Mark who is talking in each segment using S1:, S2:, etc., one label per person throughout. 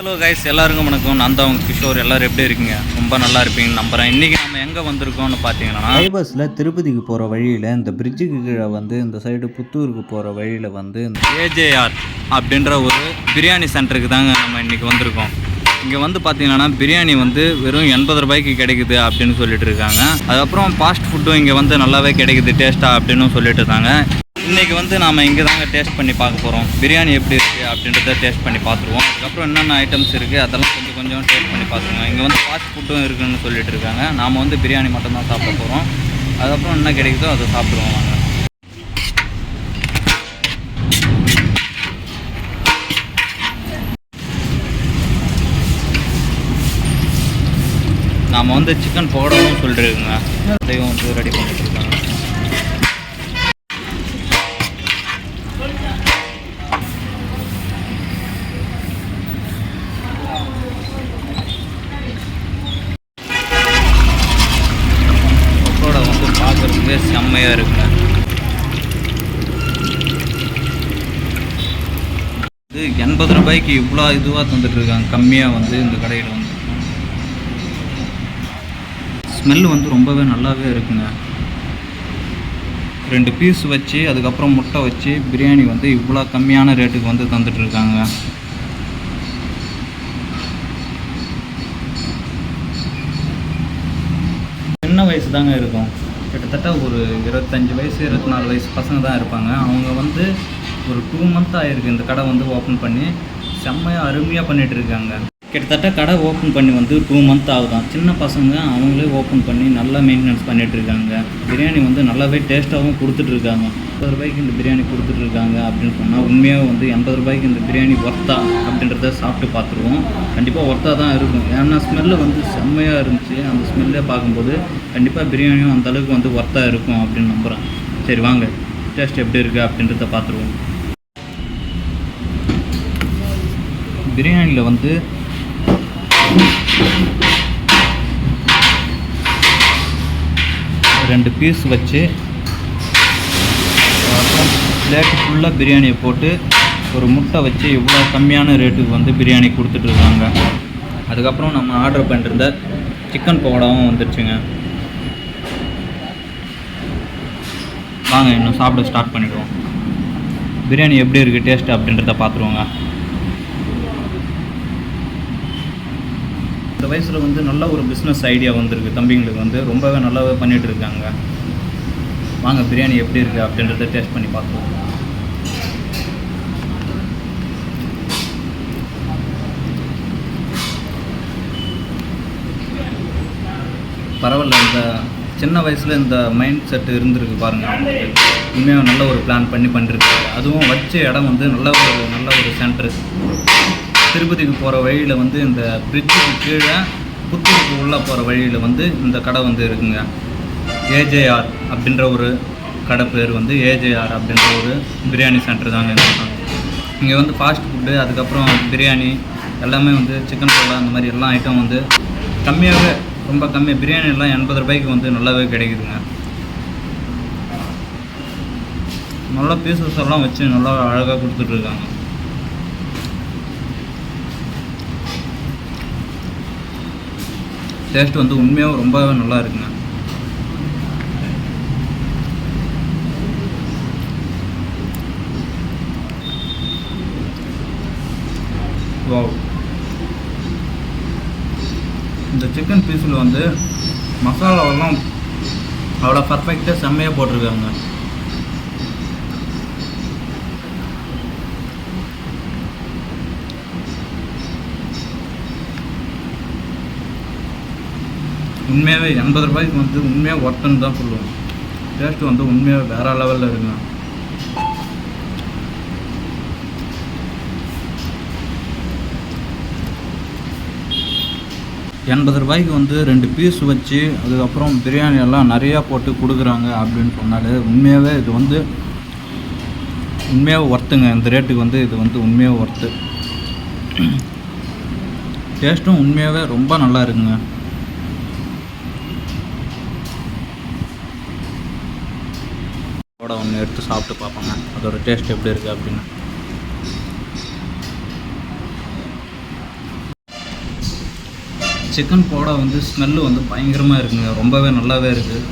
S1: Hello guys எல்லாருக்கும் வணக்கம். நான் தான் கிஷோர். எல்லாரும் எப்படி இருக்கீங்க? ரொம்ப நல்லா இருப்பீங்கன்னு நம்புகிறேன் இன்றைக்கி நம்ம எங்கே வந்திருக்கோம்னு பார்த்தீங்கன்னா
S2: பைபஸில் திருப்பதிக்கு போகிற வழியில் இந்த பிரிட்ஜுக்கு கீழே வந்து இந்த சைடு புத்தூருக்கு போகிற வழியில் வந்து இந்த
S1: ஏஜேஆர் அப்படின்ற ஒரு பிரியாணி சென்டருக்கு தாங்க நம்ம இன்றைக்கி வந்திருக்கோம். இங்கே வந்து பார்த்தீங்கன்னா பிரியாணி வந்து வெறும் எண்பது ரூபாய்க்கு கிடைக்குது அப்படின்னு சொல்லிட்டு இருக்காங்க. அதுக்கப்புறம் ஃபாஸ்ட் ஃபுட்டும் இங்கே வந்து நல்லாவே கிடைக்குது டேஸ்ட்டாக அப்படின்னு சொல்லிட்டு இருக்காங்க. இன்றைக்கி வந்து நாம் இங்கே தாங்க டேஸ்ட் பண்ணி பார்க்க போகிறோம் பிரியாணி எப்படி இருக்குது அப்படின்றத டேஸ்ட் பண்ணி பார்த்துருவோம். அதுக்கப்புறம் என்னென்ன ஐட்டம்ஸ் இருக்குது அதெல்லாம் கொஞ்சம் கொஞ்சம் டேஸ்ட் பண்ணி பார்த்துருவோம். இங்கே வந்து ஃபாஸ்ட் ஃபுட்டும் இருக்குன்னு சொல்லிட்டு இருக்காங்க. நாம் வந்து பிரியாணி மட்டும்தான் சாப்பிட போகிறோம் அதுக்கப்புறம் என்ன கிடைக்குதோ அதை சாப்பிடுவோம் வாங்க. நாம் வந்து சிக்கன் போடணும்னு சொல்லிட்டுருக்குங்க அதையும் வந்து ரெடி பண்ணிட்டுருக்காங்க பார்க்கவே செம்மையாக இருக்குங்க இது எண்பது ரூபாய்க்கு இவ்வளோ இதுவாக தந்துட்டு இருக்காங்க கம்மியாக வந்து இந்த கடையில் வந்து. ஸ்மெல் வந்து ரொம்பவே நல்லாவே இருக்குங்க. ரெண்டு பீஸ் வச்சு அதுக்கப்புறம் முட்டை வச்சு பிரியாணி வந்து இவ்வளோ கம்மியான ரேட்டுக்கு வந்து தந்துட்டு இருக்காங்க சின்ன வயசு தாங்க இருக்கும். கிட்டத்தட்ட ஒரு இருபத்தஞ்சி வயசு இருபத்தி நாலு வயசு பசங்க தான் இருப்பாங்க. அவங்க வந்து ஒரு டூ மந்த் ஆயிருக்கு. இந்த கடை வந்து ஓப்பன் பண்ணி செம்மையாக அருமையாக பண்ணிகிட்டு இருக்காங்க. கிட்டத்தட்ட கடை ஓப்பன் பண்ணி வந்து டூ மந்த் ஆகுதான். சின்ன பசங்க அவங்களே ஓப்பன் பண்ணி நல்லா மெயின்டெனன்ஸ் பண்ணிகிட்ருக்காங்க இருக்காங்க. பிரியாணி வந்து நல்லாவே டேஸ்ட்டாகவும் கொடுத்துட்ருக்காங்க முப்பது எண்பது ரூபாய்க்கு இந்த பிரியாணி கொடுத்துட்ருக்காங்க அப்படின்னு சொன்னால் உண்மையாக வந்து எண்பது ரூபாய்க்கு இந்த பிரியாணி ஒர்த்தா அப்படின்றத சாப்பிட்டு பார்த்துருவோம். கண்டிப்பாக ஒர்த்தாக தான் இருக்கும். ஏன்னா ஸ்மெல்லு வந்து செம்மையாக இருந்துச்சு. அந்த ஸ்மெல்லே பார்க்கும்போது கண்டிப்பாக பிரியாணியும் அந்தளவுக்கு வந்து ஒர்த்தாக இருக்கும் அப்படின்னு நம்புகிறேன் சரி வாங்க. டேஸ்ட் எப்படி இருக்குது அப்படின்றத பார்த்துருவோம். பிரியாணியில் வந்து ரெண்டு பீஸ் வச்சு பிளேட் ஃபுல்லாக பிரியாணியை போட்டு ஒரு முட்டை வச்சு இவ்வளோ கம்மியான ரேட்டுக்கு வந்து பிரியாணி கொடுத்துட்ருக்காங்க அதுக்கப்புறம் நம்ம ஆர்டர் பண்ணிருந்த சிக்கன் பக்கோடாவும் வந்துடுச்சுங்க வாங்க இன்னும் சாப்பிட ஸ்டார்ட் பண்ணிடுவோம். பிரியாணி எப்படி இருக்குது டேஸ்ட் அப்படின்றத பார்த்துருவோங்க இந்த வயசில் வந்து நல்ல ஒரு பிஸ்னஸ் ஐடியா வந்திருக்கு. தம்பிங்களுக்கு வந்து ரொம்பவே நல்லாவே பண்ணிகிட்டு இருக்காங்க. வாங்க பிரியாணி எப்படி இருக்குது அப்படின்றத டேஸ்ட் பண்ணி பார்ப்போம். பரவாயில்ல இந்த சின்ன வயசில் இந்த மைண்ட் செட் இருந்திருக்கு பாருங்கள் அவங்களுக்கு உண்மையாக நல்ல ஒரு பிளான் பண்ணி பண்ணிருக்கு. அதுவும் வச்ச இடம் வந்து நல்ல ஒரு நல்ல ஒரு சென்டரு திருப்பதிக்கு போகிற வழியில் வந்து இந்த பிரிட்ஜுக்கு கீழே புத்தூருக்கு உள்ளே போகிற வழியில் வந்து இந்த கடை வந்து இருக்குங்க. ஏஜேஆர் அப்படின்ற ஒரு கடை பேர் வந்து ஏஜேஆர் அப்படின்ற ஒரு பிரியாணி சென்டர் தாங்க இங்கே வந்து ஃபாஸ்ட் ஃபுட்டு அதுக்கப்புறம் பிரியாணி எல்லாமே வந்து சிக்கன் போடா அந்த மாதிரி எல்லா ஐட்டம் வந்து கம்மியாகவே ரொம்ப கம்மி பிரியாணி எல்லாம் எண்பது ரூபாய்க்கு வந்து நல்லாவே கிடைக்குதுங்க. நல்லா பீசஸ் எல்லாம் வச்சு நல்லா அழகாக கொடுத்துட்ருக்காங்க டேஸ்ட் வந்து உண்மையாகவும் ரொம்பவே நல்லா இருக்குங்க. வாவ் இந்த சிக்கன் பீஸில் வந்து மசாலாவெல்லாம் அவ்வளோ பர்ஃபெக்டாக செம்மையாக போட்டிருக்காங்க. உண்மையாகவே எண்பது ரூபாய்க்கு வந்து உண்மையாக ஒர்த்துன்னு தான் சொல்லுவேன் டேஸ்ட்டு வந்து உண்மையாக வேறு லெவலில் இருக்குங்க. எண்பது ரூபாய்க்கு வந்து ரெண்டு பீஸ் வச்சு அதுக்கப்புறம் பிரியாணி எல்லாம் நிறையா போட்டு கொடுக்குறாங்க அப்படின்னு சொன்னாலே உண்மையாகவே இது வந்து உண்மையாக ஒர்த்துங்க இந்த ரேட்டுக்கு வந்து இது வந்து உண்மையாக ஒர்த்து டேஸ்ட்டும் உண்மையாகவே ரொம்ப நல்லா இருக்குங்க. ஒன்று எடுத்து சாப்பிட்டு பார்ப்போங்க. அதோட டேஸ்ட் எப்படி இருக்குது அப்படின்னு. சிக்கன் போடா வந்து ஸ்மெல்லு வந்து பயங்கரமாக இருக்குங்க. ரொம்பவே நல்லாவே இருக்குது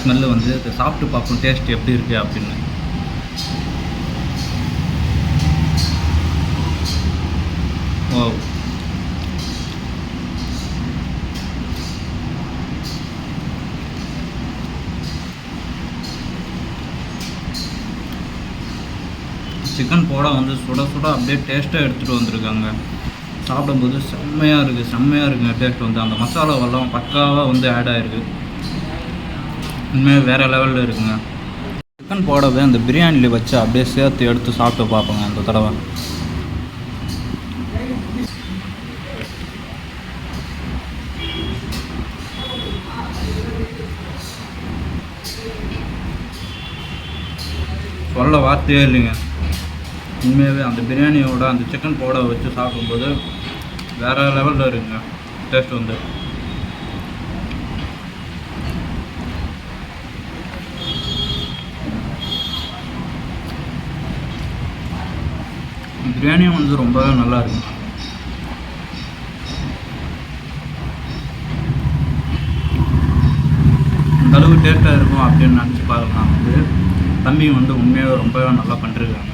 S1: ஸ்மெல்லு வந்து இதை சாப்பிட்டு பார்ப்போம். டேஸ்ட் எப்படி இருக்குது அப்படின்னு. ஓ சிக்கன் போடா வந்து சுட சுட அப்படியே டேஸ்ட்டாக எடுத்துகிட்டு வந்திருக்காங்க. சாப்பிடும்போது செம்மையாக இருக்குது செம்மையாக இருக்குங்க டேஸ்ட் வந்து. அந்த மசாலாவெல்லாம் பக்காவாக வந்து ஆட் ஆகிருக்கு உண்மையாக வேறு லெவலில் இருக்குங்க. சிக்கன் போடவே அந்த பிரியாணியில் வச்சு அப்படியே சேர்த்து எடுத்து சாப்பிட்டு பார்ப்போங்க அந்த தடவை. சொல்ல வார்த்தையே இல்லைங்க. உண்மையாகவே அந்த பிரியாணியோட அந்த சிக்கன் போட வச்சு சாப்பிடும்போது வேறு லெவலில் இருக்குங்க டேஸ்ட் வந்து. பிரியாணியும் வந்து ரொம்பவே நல்லா இருக்கு. இந்த அளவுக்கு டேஸ்ட்டாக இருக்கும் அப்படின்னு நினச்சி பார்க்கலாம் வந்து தம்பி வந்து உண்மையாகவே ரொம்பவே நல்லா பண்ணிருக்காங்க.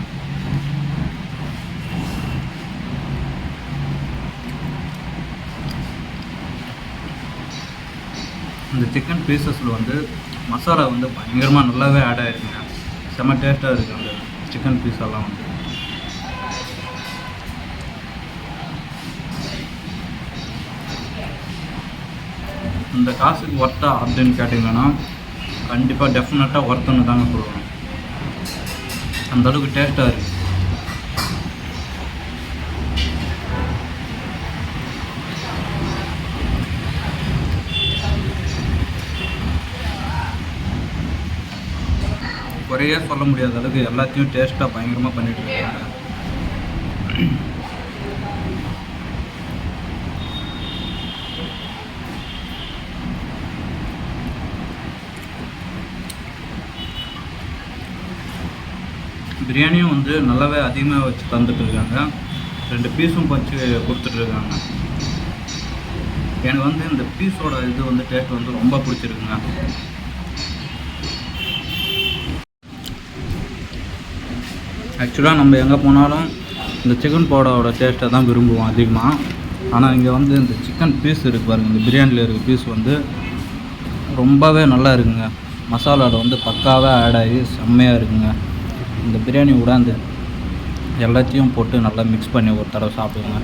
S1: இந்த சிக்கன் பீசஸில் வந்து மசாலா வந்து பயங்கரமாக நல்லாவே ஆட் ஆகிருக்குங்க செம்ம டேஸ்ட்டாக இருக்குது அந்த சிக்கன் பீஸெல்லாம் வந்து. இந்த காசுக்கு ஒர்த்தா அப்படின்னு கேட்டிங்கன்னா கண்டிப்பாக டெஃபினட்டாக ஒர்த்துன்னு தாங்க சொல்லுவேன் அந்தளவுக்கு டேஸ்ட்டாக இருக்குது குறையே சொல்ல முடியாத அளவுக்கு எல்லாத்தையும் டேஸ்ட்டாக பயங்கரமாக பண்ணிட்டு இருக்காங்க பிரியாணியும் வந்து நல்லாவே அதிகமாக வச்சு தந்துட்டு இருக்காங்க ரெண்டு பீஸும் வச்சு கொடுத்துட்டு இருக்காங்க எனக்கு வந்து இந்த பீஸோட இது வந்து டேஸ்ட் வந்து ரொம்ப பிடிச்சிருக்குங்க. ஆக்சுவலாக நம்ம எங்கே போனாலும் இந்த சிக்கன் பவுடரோட டேஸ்ட்டை தான் விரும்புவோம் அதிகமாக ஆனால் இங்கே வந்து இந்த சிக்கன் பீஸ் இருக்குது பாருங்கள் இந்த பிரியாணியில் இருக்க பீஸ் வந்து ரொம்பவே நல்லா இருக்குங்க. மசாலாவில் வந்து பக்காவாக ஆட் ஆகி செம்மையாக இருக்குங்க. இந்த பிரியாணி கூட அந்த எல்லாத்தையும் போட்டு நல்லா மிக்ஸ் பண்ணி ஒரு தடவை சாப்பிடுங்க.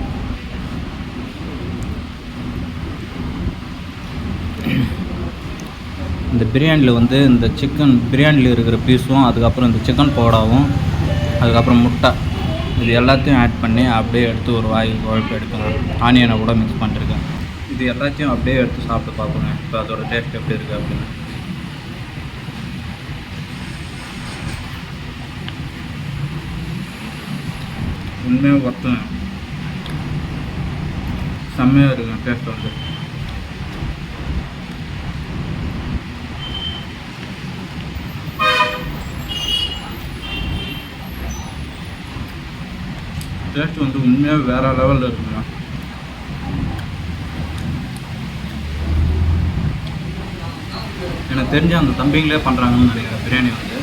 S1: இந்த பிரியாணியில் வந்து இந்த சிக்கன் பிரியாணியில் இருக்கிற பீஸும் அதுக்கப்புறம் இந்த சிக்கன் பவுடாவும் அதுக்கப்புறம் முட்டை. இது எல்லாத்தையும் ஆட் பண்ணி அப்படியே எடுத்து ஒரு வாய் குழப்பு எடுக்கணும் ஆனியனை கூட மிக்ஸ் பண்ணிருக்கேன். இது எல்லாத்தையும் அப்படியே எடுத்து சாப்பிட்டு பார்க்கணும். இப்போ அதோட டேஸ்ட் எப்படி இருக்குது அப்படின்னு. உண்மையாக ஒருத்தன் செம்மையாக இருக்கும். டேஸ்ட் வந்து. டேஸ்ட் வந்து உண்மையாக வேறு லெவலில் இருக்குங்க எனக்கு தெரிஞ்ச அந்த தம்பிங்களே பண்ணுறாங்கன்னு நினைக்கிறேன் பிரியாணி வந்து.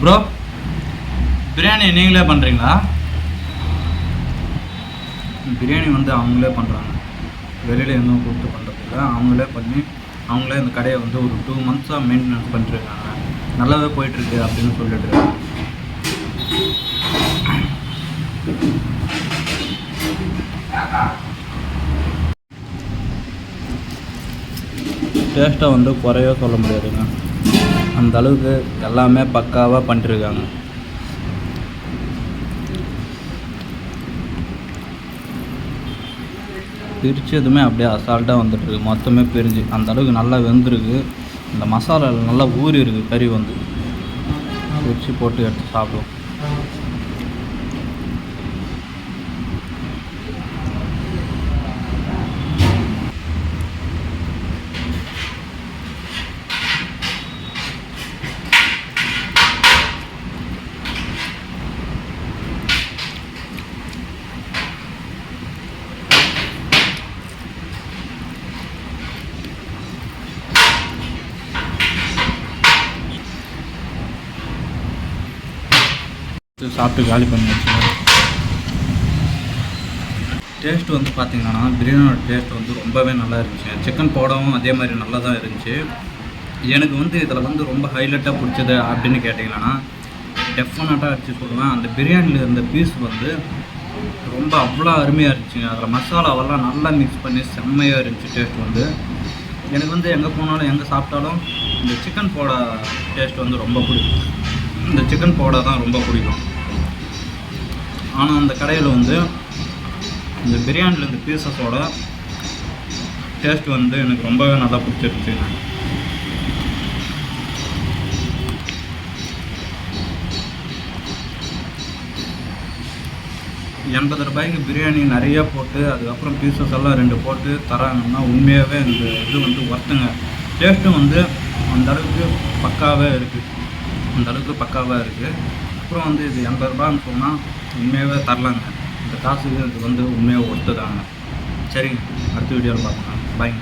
S1: ப்ரோ பிரியாணி நீங்களே பண்ணுறீங்களா பிரியாணி வந்து அவங்களே பண்ணுறாங்க வெளியில் எதுவும் கூப்பிட்டு பண்ணுறதில்ல அவங்களே பண்ணி அவங்களே இந்த கடையை வந்து ஒரு டூ மந்த்ஸாக மெயின்டெனன்ஸ் பண்ணிட்டுருக்காங்க நல்லாவே போயிட்டுருக்கு அப்படின்னு சொல்லிட்டு டேஸ்ட்டை வந்து குறையோ சொல்ல முடியாதுங்க. அந்த அளவுக்கு எல்லாமே பக்காவாக பண்ணிட்டுருக்காங்க பிரித்ததுமே அப்படியே அசால்ட்டாக வந்துட்டுருக்கு. மொத்தமே பிரிஞ்சு. அந்த அளவுக்கு நல்லா வெந்திருக்கு. இந்த மசாலாவில் நல்லா ஊறி இருக்குது கறி வந்து. வச்சு போட்டு எடுத்து சாப்பிடுவோம். சாப்பிட்டு காலி பண்ணி வச்சுக்கோங்க. டேஸ்ட் வந்து பார்த்தீங்கன்னா பிரியாணியோட டேஸ்ட் வந்து ரொம்பவே நல்லா இருந்துச்சு. சிக்கன் போடவும் அதே மாதிரி நல்லா தான் இருந்துச்சு. எனக்கு வந்து இதில் வந்து ரொம்ப ஹைலைட்டாக பிடிச்சது அப்படின்னு கேட்டிங்கன்னா டெஃபினட்டாக அடிச்சு சொல்லுவேன். அந்த பிரியாணியில் இருந்த பீஸ் வந்து ரொம்ப அவ்வளோ அருமையாக இருந்துச்சுங்க. அதில் மசாலாவெல்லாம் நல்லா மிக்ஸ் பண்ணி செம்மையாக இருந்துச்சு டேஸ்ட் வந்து. எனக்கு வந்து எங்கே போனாலும் எங்கே சாப்பிட்டாலும் இந்த சிக்கன் போடா டேஸ்ட் வந்து ரொம்ப பிடிக்கும். இந்த சிக்கன் போடா தான் ரொம்ப பிடிக்கும். ஆனால் அந்த கடையில் வந்து இந்த பிரியாணியில் இந்த பீசஸோட டேஸ்ட் வந்து எனக்கு ரொம்பவே நல்லா பிடிச்சிருச்சு. எண்பது ரூபாய்க்கு பிரியாணி நிறைய போட்டு அதுக்கப்புறம் பீசஸ் எல்லாம் ரெண்டு போட்டு தராங்கன்னா உண்மையாகவே இந்த இது வந்து ஒர்த்துங்க டேஸ்ட்டும் வந்து அந்த அளவுக்கு பக்காவே இருக்குது அந்த அளவுக்கு பக்காவாக இருக்குது அப்புறம் வந்து இது எண்பது ரூபான்னு சொன்னால் உண்மையாகவே தரலாங்க. இந்த காசு இது வந்து உண்மையாக ஒர்த்து தாங்க சரிங்க அடுத்த வீடியோவில் பார்க்கலாம் பாய்ங்க.